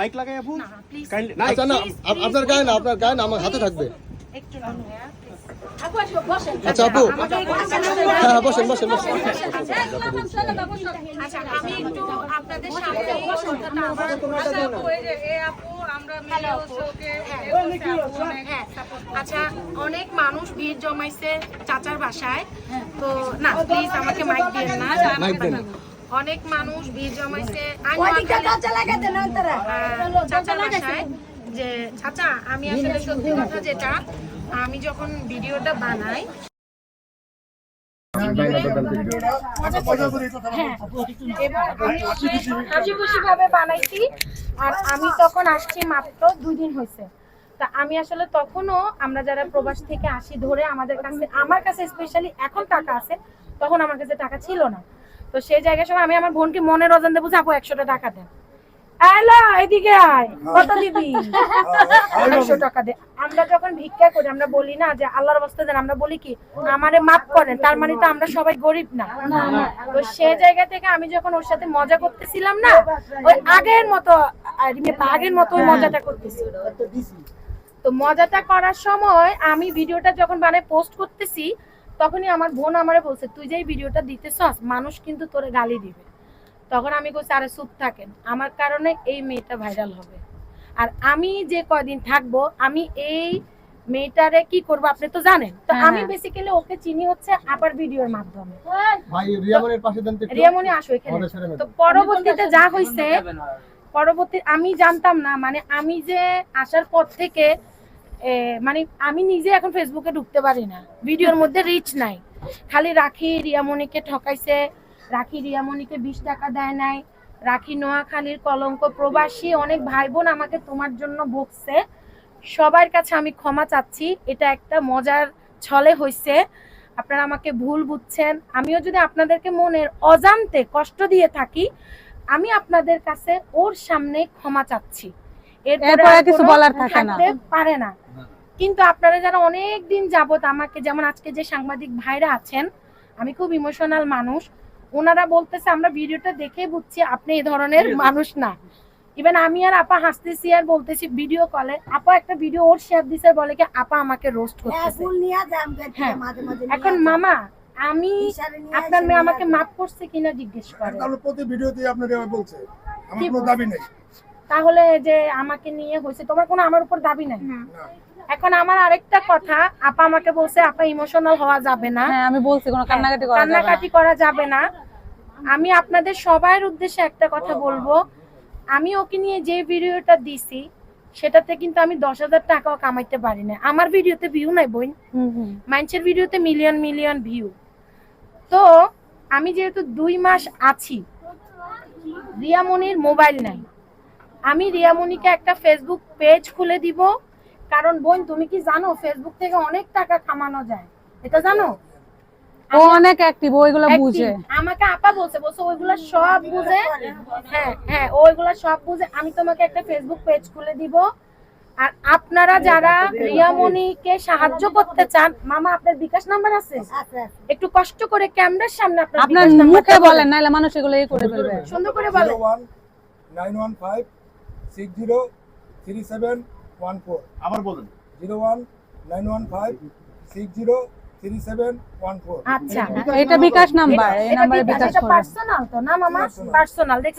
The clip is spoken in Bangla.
মাইক লাগাই আপু? না, please. Kindly- আচ্ছা না আপনার গায়ে না আপনার গায়ে না আমার হাতে থাকবে। একটু না। আচ্ছা, আপু। হ্যাঁ হ্যাঁ বসেন বসেন বসেন। আচ্ছা, আমি একটু আপনাদের সামনে কথাটা আবার- আচ্ছা আপু এই যে এই আপু আমরা মিলে হচ্ছে ওকে এ করছি আপু অনেক হ্যাঁ, আচ্ছা অনেক মানুষ ভিড় জমাইছে চাচার বাসায়। তো না প্লিজ আমাকে মাইক দিয়ে না। অনেক মানুষ ভিড় জমাইছে। বাসায় যে চাচা আমি আসলে সত্যি কথা যেটা আমি যখন ভিডিওটা বানাই হ্যাঁ, এবার আমি হাসি খুশি। ভাবে বানাইছি আর আমি তখন আসছি মাত্র দুই দিন হয়েছে তা আমি আসলে তখনও আমরা যারা প্রবাস থেকে আসি ধরে আমাদের কাছে আমার কাছে স্পেশালি এখন টাকা আছে তখন আমার কাছে টাকা ছিল না। তো সেই জায়গার সময় আমি আমার বোনকে মনের অজান দেবো আপু একশোটা টাকা দেন হ্যালো এদিকে আয়। কত দিবি? একশো টাকা দে। আমরা যখন ভিক্ষা করি আমরা বলি না যে আল্লাহর অবস্থা দেন আমরা বলি কি আমারে মাফ করেন তার মানে তো আমরা সবাই গরিব না। তো সে জায়গা থেকে আমি যখন ওর সাথে মজা করতেছিলাম না ওই আগের মতো আগের মতো ওই মজাটা করতেছি। তো মজাটা করার সময় আমি ভিডিওটা যখন বানায় পোস্ট করতেছি তখনই আমার বোন আমারে বলছে তুই যে এই ভিডিওটা দিতেছস মানুষ কিন্তু তোরে গালি দিবে। তখন আমি কইছি আরে চুপ থাকেন আমার কারণে এই মেয়েটা ভাইরাল হবে। আর আমি যে কয়দিন থাকব আমি এই মেয়েটারে কি করব আপনি তো জানেন। তো হ্যাঁ, আমি। বেসিক্যালি ওকে চিনি হচ্ছে আপার ভিডিওর মাধ্যমে। ভাই রিয়ামনের পাশে দেন তো একটু। আসো এখানে। তো পরবর্তীতে যা হয়েছে পরবর্তী আমি জানতাম না মানে আমি যে আসার পর থেকে মানে আমি নিজে এখন ফেসবুকে ঢুকতে পারি না। ভিডিওর মধ্যে রিচ নাই। খালি রাখি রিয়ামণিকে ঠকাইছে। রাখি রিয়ামণিকে বিশ টাকা দেয় নাই। রাখি নোয়াখালীর কলঙ্ক প্রবাসী অনেক ভাই বোন আমাকে তোমার জন্য বকছে। সবার কাছে আমি ক্ষমা চাচ্ছি। এটা একটা মজার ছলে হয়েছে আপনারা আমাকে ভুল বুঝছেন। আমিও যদি আপনাদেরকে মনের অজান্তে কষ্ট দিয়ে থাকি আমি আপনাদের কাছে ওর সামনে ক্ষমা চাচ্ছি। এরপরে কিছু বলার থাকে না। থাকতে পারে না। কিন্তু আপনারা যারা অনেক দিন যাবত আমাকে যেমন আজকে যে সাংবাদিক ভাইরা আছেন আমি খুব ইমোশনাল মানুষ। ওনারা বলতেছে আমরা ভিডিওটা দেখে বুঝছি আপনি এই ধরনের মানুষ না। ইভেন আমি আর আপা হাসতেছি আর বলতেছি ভিডিও কলে। আপা একটা ভিডিও ওর শেয়ার দিছে আর বলে কি আপা আমাকে রোস্ট করতেছে। হ্যাঁ। এখন মামা আমি আপনার মেয়ে আমাকে মাফ করছে কিনা জিজ্ঞেস করে। তাহলে প্রতি ভিডিওতে আপনার বলছে। আমার কোনো দাবি নেই। তাহলে যে আমাকে নিয়ে হয়েছে তোমার কোনো আমার উপর দাবি নাই? এখন আমার আরেকটা কথা আপা আমাকে বলছে আপা ইমোশনাল হওয়া যাবে না। হ্যাঁ আমি বলছি কোনো কান্নাকাটি করা যাবে না। কান্নাকাটি করা যাবে না। আমি আপনাদের সবার উদ্দেশ্যে একটা কথা বলব। আমি ওকে নিয়ে যে ভিডিওটা দিছি সেটাতে কিন্তু আমি দশ হাজার টাকাও কামাইতে পারি না। আমার ভিডিওতে ভিউ নাই বোন। হুম, হুম। মানুষের ভিডিওতে মিলিয়ন মিলিয়ন ভিউ তো আমি যেহেতু দুই মাস আছি রিয়ামনির মোবাইল নাই। আমি রিয়ামনিকে একটা ফেসবুক পেজ খুলে দিব। কারণ বোন তুমি কি জানো ফেসবুক থেকে অনেক টাকা কামানো যায়? এটা জানো? ও অনেক অ্যাক্টিভ ওইগুলো বুঝে। আমাকে আপা বলছে বলছে ওইগুলা সব বুঝে। হ্যাঁ হ্যাঁ ওইগুলা সব বুঝে। আমি তোমাকে একটা ফেসবুক পেজ খুলে দিব। আর আপনারা যারা রিয়ামণিকে সাহায্য করতে চান মামা আপনার বিকাশ নাম্বার আছে? একটু কষ্ট করে ক্যামেরার সামনে আপনার আপনার মুখে বলেন নাহলে মানুষ এগুলো ইয়ে করে ফেলবে। সুন্দর করে বলেন one nine one five six zero three seven one four আবার বলুন। Zero one nine one five six zero three seven one four আচ্ছা এটা বিকাশ নাম্বার এই নাম্বারে বিকাশ পার্সোনাল তো না মামা? পার্সোনাল দেখছেন?